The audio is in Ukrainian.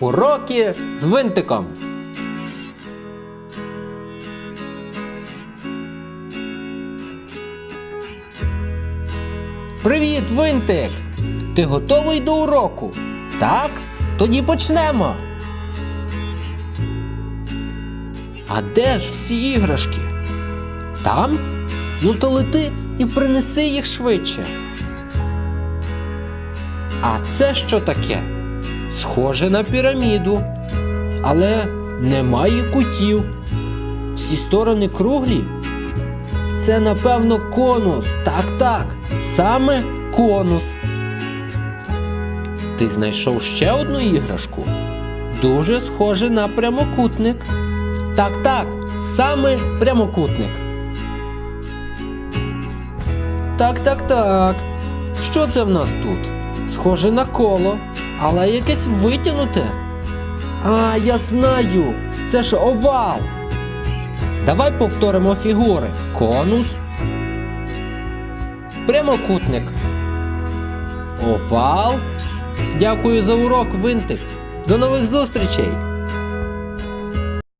Уроки з винтиком. Привіт, винтик! Ти готовий до уроку? Так? Тоді почнемо. А де ж всі іграшки? Там? Ну то лети і принеси їх швидше. А це що таке? Схоже на піраміду, але немає кутів. Всі сторони круглі. Це, напевно, конус. Так, так, саме конус. Ти знайшов ще одну іграшку? Дуже схоже на прямокутник. Так, так, саме прямокутник. Так, так, так. Що це в нас тут? Схоже на коло, але якесь витягнуте. А, я знаю, це ж овал. Давай повторимо фігури. Конус. Прямокутник. Овал. Дякую за урок, винтик. До нових зустрічей!